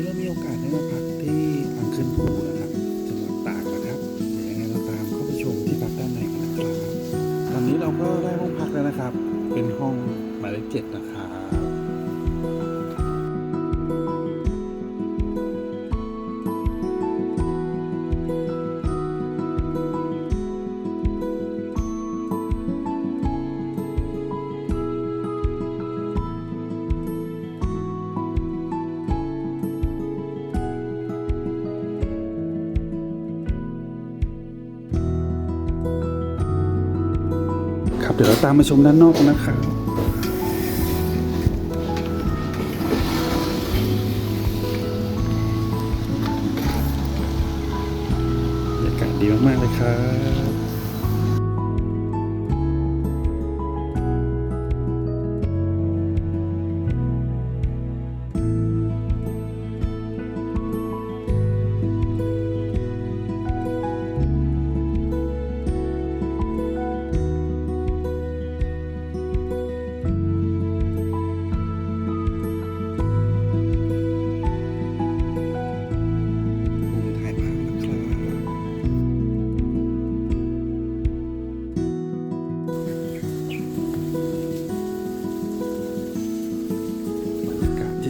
นี้เรามีโอกาสได้มาพักที่อังเคิลพูนะครับจังหวัดตากนะครับเดี๋ยวยังไงเราตามเข้าไปชมที่พักด้านในกันนะครับ ตอนนี้เราก็ได้ห้องพักแล้วนะครับ เป็นห้องหมายเลขเจ็ดนะครับ ดี๋ยวเราตามมาชมด้านนอกกันนะครับบรรยากาศดีมากๆเลยครับ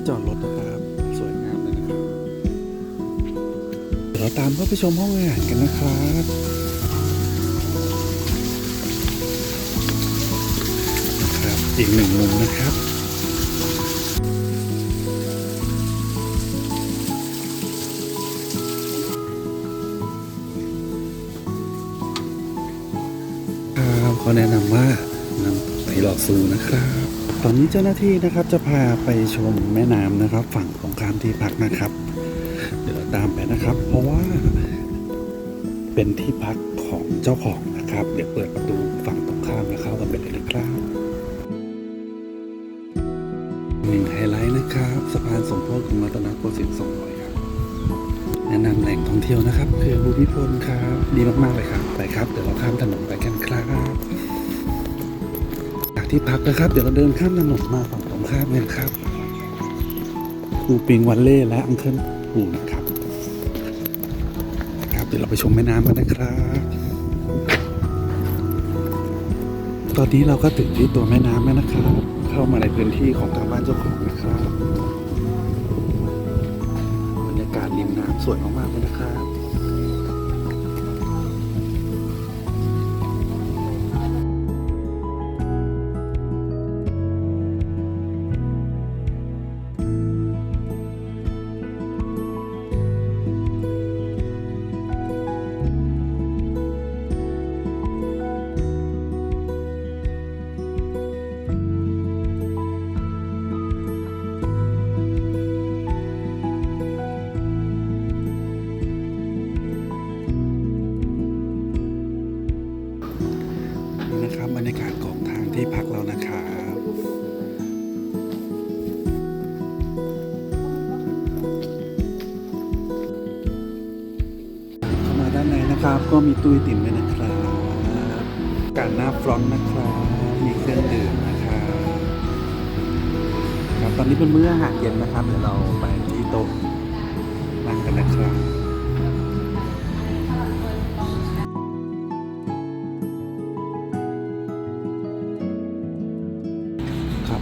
ที่จอดรถนะครับ สวยงามเลยนะครับ เดี๋ยวเราตามเข้าไปชมห้องอาหารกันนะครับครับ อีกหนึ่งมุมนะครับเขาแนะนำว่า หลอกซูนะครับตอนนี้เจ้าหน้าที่นะครับจะพาไปชมแม่น้ำนะครับ ฝั่งตรงข้ามที่พักนะครับ เดี๋ยวเราตามไปนะครับ เพราะว่าเป็นที่พักของเจ้าของนะครับ เดี๋ยวเปิดประตูฝั่งตรงข้ามแล้วเข้ากันไปเลยนะครับหนึ่งไฮไลท์นะครับ สะพานสมโพธิของรัตนโกสินทร์200ครับแนะนำแหล่งท่องเที่ยวนะครับ คือภูมิพลครับ ดีมากๆเลยครับ ไปครับ เดี๋ยวเราข้ามถนนไป ที่พักนะครับ เดี๋ยวเราเดินข้ามถนนมาฝั่งตรงข้ามกันครับภูปิงวันเล่และอังเคิลภูนะครับครับ เดี๋ยวเราไปชมแม่น้ำกันนะครับ ตอนนี้เราก็ถึงที่ตัวแม่น้ำแล้วนะครับ เข้ามาในพื้นที่ของทางบ้านเจ้าของนะครับบรรยากาศริมน้ำสวยมากๆเลยนะครับ นี่นะครับบรรยากาศของทางที่พักเรานะครับเข้ามาด้านในนะครับ ก็มีตู้ติ่มด้วยนะครับการหน้าฟรอนต์นะครับมีเครื่องดื่มนะครับครับตอนนี้เป็นมื้ออาหารเย็นนะครับเดี๋ยวเราไปที่โต๊ะนั่งกันนะครับ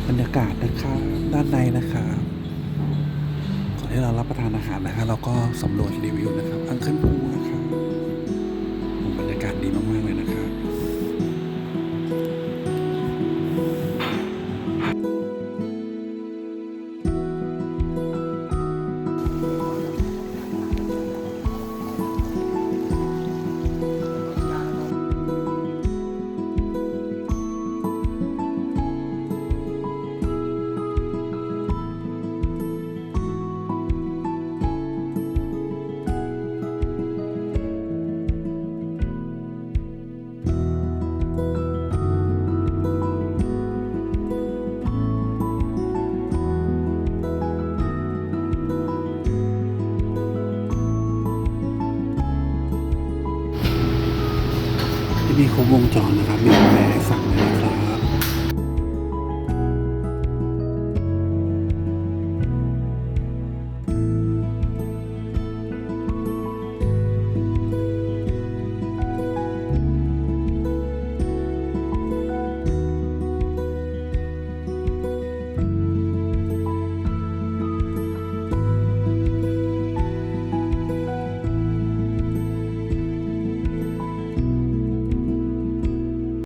บรรยากาศนะครับด้านในนะครับก่อนที่เรารับประทานอาหารนะครับเราก็สำรวจรีวิวนะครับอังเคิลพูนะครับโอ้บรรยากาศดีมากๆเลยนะครับ มีครบวงจรนะครับ มีแฟให้สั่งนะครับ